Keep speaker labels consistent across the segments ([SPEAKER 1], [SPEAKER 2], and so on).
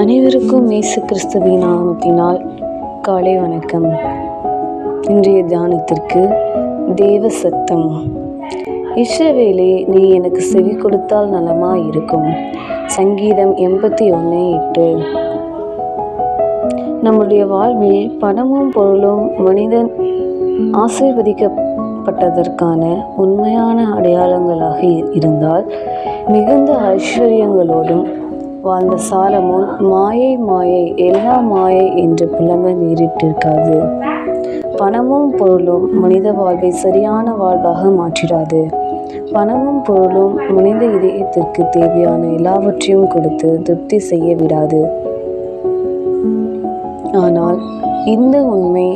[SPEAKER 1] அனைவருக்கும் இயேசு கிறிஸ்துவின் நாமத்தினால் காலை வணக்கம். இன்றைய தியானத்திற்கு தேவ சத்தம். இஸ்ரவேலே நீ எனக்கு செவி கொடுத்தால் நலமா இருக்கும். சங்கீதம் எண்பத்தி ஒன்று எட்டு. நம்முடைய வாழ்வில் பணமும் பொருளும் மனிதன் ஆசீர்வதிக்கப்பட்டதற்கான உண்மையான அடையாளங்களாக இருந்தால் மிகுந்த ஐஸ்வர்யங்களோடும் வாழ்ந்த சாலமோன் மாயை மாயை எல்லா மாயை என்று புலம்ப நேரிட்டிருக்காது. பணமும் பொருளும் மனித வாழ்வை சரியான வாழ்வாக மாற்றிடாது. பணமும் பொருளும் மனித இதயத்திற்கு தேவையான எல்லாவற்றையும் கொடுத்து திருப்தி செய்ய விடாது. ஆனால் இந்த உண்மை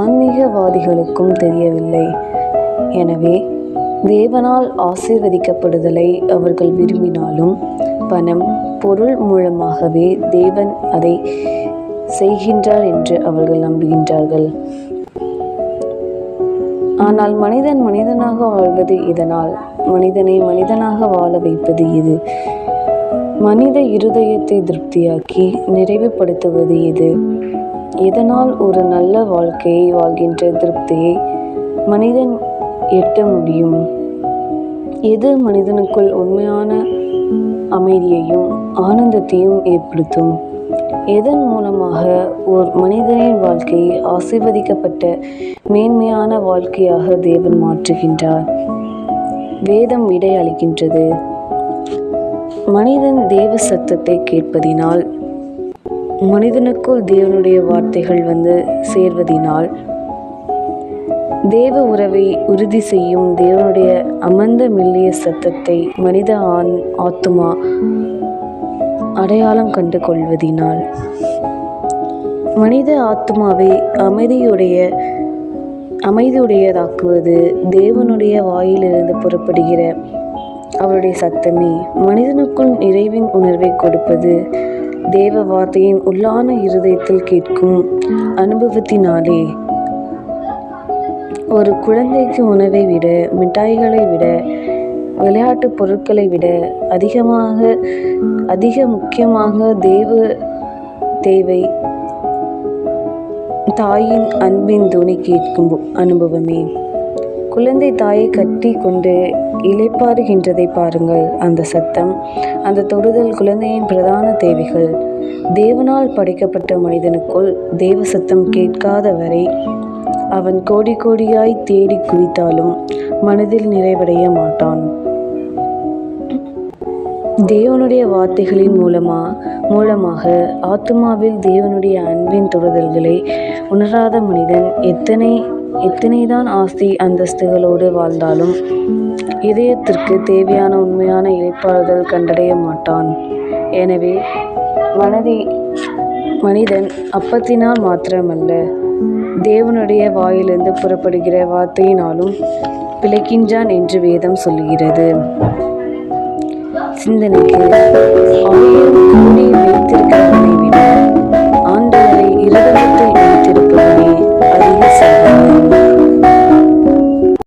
[SPEAKER 1] ஆன்மீகவாதிகளுக்கும் தெரியவில்லை. எனவே தேவனால் ஆசீர்வதிக்கப்படுதலை அவர்கள் விரும்பினாலும் பணம் பொருள் மூலமாகவே தேவன் அதை செய்கின்றார் என்று அவர்கள் நம்புகின்றார்கள். ஆனால் மனிதன் மனிதனாக வாழ்வது இதனால் மனிதனை மனிதனாக வாழ வைப்பது இது மனித இருதயத்தை திருப்தியாக்கி நிறைவுபடுத்துவது இது இதனால் ஒரு நல்ல வாழ்க்கையை வாழ்கின்ற திருப்தியை மனிதன் எட்ட முடியும். எது மனிதனுக்குள் உண்மையான அமைதியையும் ஆனந்தத்தையும் ஏற்படுத்தும்? எதன் மூலமாக ஒரு மனிதனின் வாழ்க்கை ஆசீர்வதிக்கப்பட்ட மேன்மையான வாழ்க்கையாக தேவன் மாற்றுகின்றார்? வேதம் விடை அளிக்கின்றது. மனிதன் தேவ சத்தத்தை கேட்பதினால் மனிதனுக்குள் தேவனுடைய வார்த்தைகள் வந்து சேர்வதினால் தேவ உறவை உறுதி செய்யும் தேவனுடைய அமர்ந்த மெல்லிய சத்தத்தை மனித ஆண் ஆத்துமா அடையாளம் கண்டு கொள்வதினால். மனித ஆத்மாவை அமைதியுடைய அமைதியுடையதாக்குவது தேவனுடைய வாயிலிருந்து புறப்படுகிற அவருடைய சத்தமே. மனிதனுக்குள் நிறைவின் உணர்வை கொடுப்பது தேவ வார்த்தையின் உள்ளான இருதயத்தில் கேட்கும் அனுபவத்தினாலே. ஒரு குழந்தைக்கு உணவை விட மிட்டாய்களை விட விளையாட்டு பொருட்களை விட அதிகமாக அதிக முக்கியமாக தேவ தேவை தாயின் அன்பின் துணி கேட்கும் அனுபவமே. குழந்தை தாயை கட்டி கொண்டு இலைப்பாறுகின்றதை பாருங்கள். அந்த சத்தம் அந்த தொடுதல் குழந்தையின் பிரதான தேவைகள். தேவனால் படைக்கப்பட்ட மனிதனுக்குள் தேவ சத்தம் கேட்காத வரை அவன் கோடி கோடியாய் தேடி குவித்தாலும் மனதில் நிறைவடைய மாட்டான். தேவனுடைய வார்த்தைகளின் மூலமா மூலமாக ஆத்மாவில் தேவனுடைய அன்பின் தொடுதல்களை உணராத மனிதன் எத்தனை எத்தனைதான் ஆஸ்தி அந்தஸ்துகளோடு வாழ்ந்தாலும் இதயத்திற்கு தேவையான உண்மையான இழைப்பாளர்கள் கண்டடைய மாட்டான். எனவே மனதி மனிதன் அப்பத்தினால் மாத்திரமல்ல தேவனுடைய வாயிலிருந்து புறப்படுகிற வார்த்தையினாலும் பிழைக்கின்றான் என்று வேதம் சொல்கிறது சிந்தனைக்கு ஆயிரம் கோடி